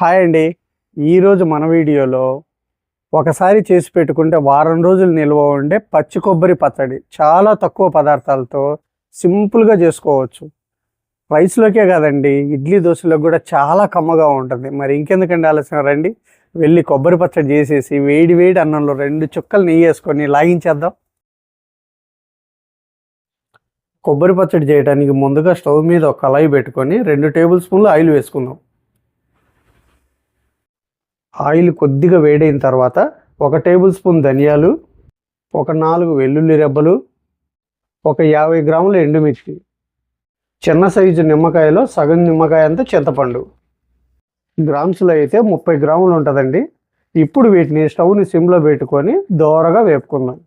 Hi అండి. ఈరోజు మన వీడియోలో ఒకసారి చేసి పెట్టుకుంటే వారం రోజులు నిల్వ ఉండే పచ్చి కొబ్బరి పచ్చడి. చాలా తక్కువ పదార్థాలతో సింపుల్గా చేసుకోవచ్చు. రైస్లోకే కాదండి ఇడ్లీ దోశలకు కూడా చాలా కమ్మగా ఉంటుంది. మరి ఇంకెందుకండి ఆలస్యం? రండి వెళ్ళి కొబ్బరి పచ్చడి చేసేసి వేడి వేడి అన్నంలో రెండు చుక్కలు నెయ్యి వేసుకొని లాగించేద్దాం. కొబ్బరి పచ్చడి చేయడానికి ముందుగా స్టవ్ మీద ఒక కళాయి పెట్టుకొని రెండు టేబుల్ స్పూన్లు ఆయిల్ వేసుకుందాం. ఆయిల్ కొద్దిగా వేడైన తర్వాత ఒక టేబుల్ స్పూన్ ధనియాలు ఒక నాలుగు వెల్లుల్లి రెబ్బలు ఒక యాభై గ్రాముల ఎండుమిర్చి. చిన్న సైజు నిమ్మకాయలో సగం నిమ్మకాయ అంతా చింతపండు. గ్రామ్స్లో అయితే ముప్పై గ్రాములు ఉంటుందండి. ఇప్పుడు వీటిని స్టవ్ని సిమ్లో పెట్టుకొని దోరగా వేపుకుందాం.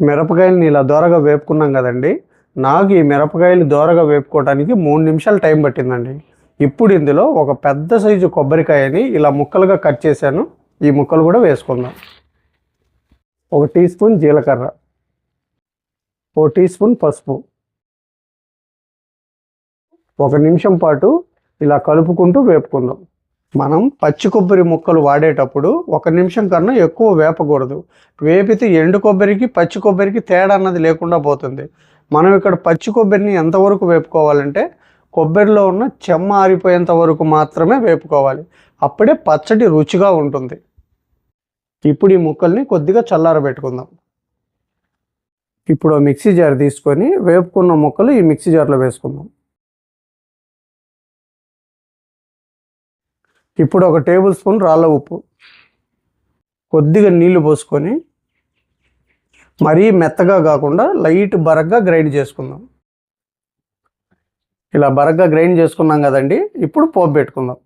మిరపకాయలని ఇలా దోరగా వేపుకున్నాం కదండి. నాకు ఈ మిరపకాయలు దోరగా వేపుకోవడానికి మూడు నిమిషాలు టైం పట్టిందండి. ఇప్పుడు ఇందులో ఒక పెద్ద సైజు కొబ్బరికాయని ఇలా ముక్కలుగా కట్ చేశాను. ఈ ముక్కలు కూడా వేసుకుందాం. ఒక టీ స్పూన్ జీలకర్ర. ఒక టీ స్పూన్ పసుపు. ఒక నిమిషం పాటు ఇలా కలుపుకుంటూ వేపుకుందాం. మనం పచ్చి కొబ్బరి ముక్కలు వాడేటప్పుడు ఒక నిమిషం కన్నా ఎక్కువ వేపకూడదు. వేపితే ఎండు కొబ్బరికి పచ్చి కొబ్బరికి తేడా అన్నది లేకుండా పోతుంది. మనం ఇక్కడ పచ్చి కొబ్బరిని ఎంతవరకు వేపుకోవాలంటే కొబ్బరిలో ఉన్న చెమ్మ ఆరిపోయేంత వరకు మాత్రమే వేపుకోవాలి. అప్పుడే పచ్చడి రుచిగా ఉంటుంది. ఇప్పుడు ఈ ముక్కల్ని కొద్దిగా చల్లారబెట్టుకుందాం. ఇప్పుడు మిక్సీ జార్ తీసుకొని వేపుకున్న ముక్కలు ఈ మిక్సీ జార్లో వేసుకుందాం. ఇప్పుడు ఒక టేబుల్ స్పూన్ రాళ్ళ ఉప్పు. కొద్దిగా నీళ్ళు పోసుకొని మరీ మెత్తగా కాకుండా లైట్ బరగ్గా గ్రైండ్ చేసుకుందాం. ఇలా బరగ్గా గ్రైండ్ చేసుకున్నాం కదండి ఇప్పుడు పోపు పెట్టుకుందాం.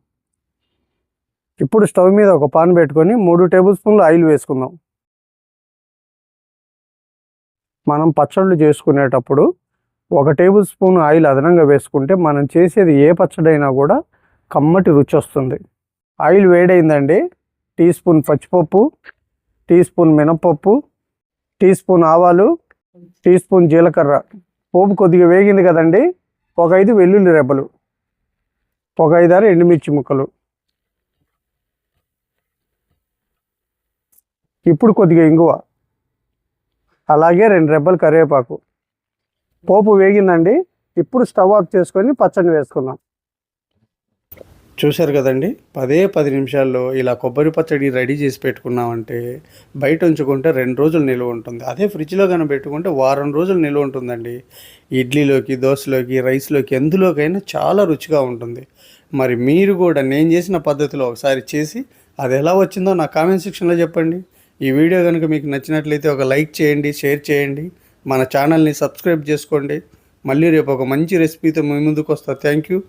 ఇప్పుడు స్టవ్ మీద ఒక పాన్ పెట్టుకొని మూడు టేబుల్ స్పూన్లు ఆయిల్ వేసుకుందాం. మనం పచ్చళ్ళు చేసుకునేటప్పుడు ఒక టేబుల్ స్పూన్ ఆయిల్ అదనంగా వేసుకుంటే మనం చేసేది ఏ పచ్చడైనా కూడా కమ్మటి రుచి వస్తుంది. ఆయిల్ వేడైందండి టీ స్పూన్ పచ్చిపప్పు టీ స్పూన్ మినపప్పు టీ స్పూన్ ఆవాలు టీ స్పూన్ జీలకర్ర. పోపు కొద్దిగా వేగింది కదండి ఒక ఐదు వెల్లుల్లి రెబ్బలు ఒక ఐదారు ఎండుమిర్చి ముక్కలు. ఇప్పుడు కొద్దిగా ఇంగువ అలాగే రెండు రెబ్బలు కరివేపాకు. పోపు వేగిందండి. ఇప్పుడు స్టవ్ ఆఫ్ చేసుకొని పచ్చడి వేసుకుందాం. చూశారు కదండి? పదే పది నిమిషాల్లో ఇలా కొబ్బరి పచ్చడి రెడీ చేసి పెట్టుకున్నామంటే బయట ఉంచుకుంటే రెండు రోజులు నిల్వ ఉంటుంది. అదే ఫ్రిడ్జ్లో కనుక పెట్టుకుంటే వారం రోజులు నిల్వ ఉంటుందండి. ఇడ్లీలోకి దోశలోకి రైస్లోకి ఎందులోకైనా చాలా రుచిగా ఉంటుంది. మరి మీరు కూడా నేను చేసిన పద్ధతిలో ఒకసారి చేసి అది ఎలా వచ్చిందో నా కామెంట్ సెక్షన్లో చెప్పండి. ఈ వీడియో కనుక మీకు నచ్చినట్లయితే ఒక లైక్ చేయండి షేర్ చేయండి. మన ఛానల్ని సబ్స్క్రైబ్ చేసుకోండి. మళ్ళీ రేపు ఒక మంచి రెసిపీతో మీ ముందుకు వస్తా. Thank you.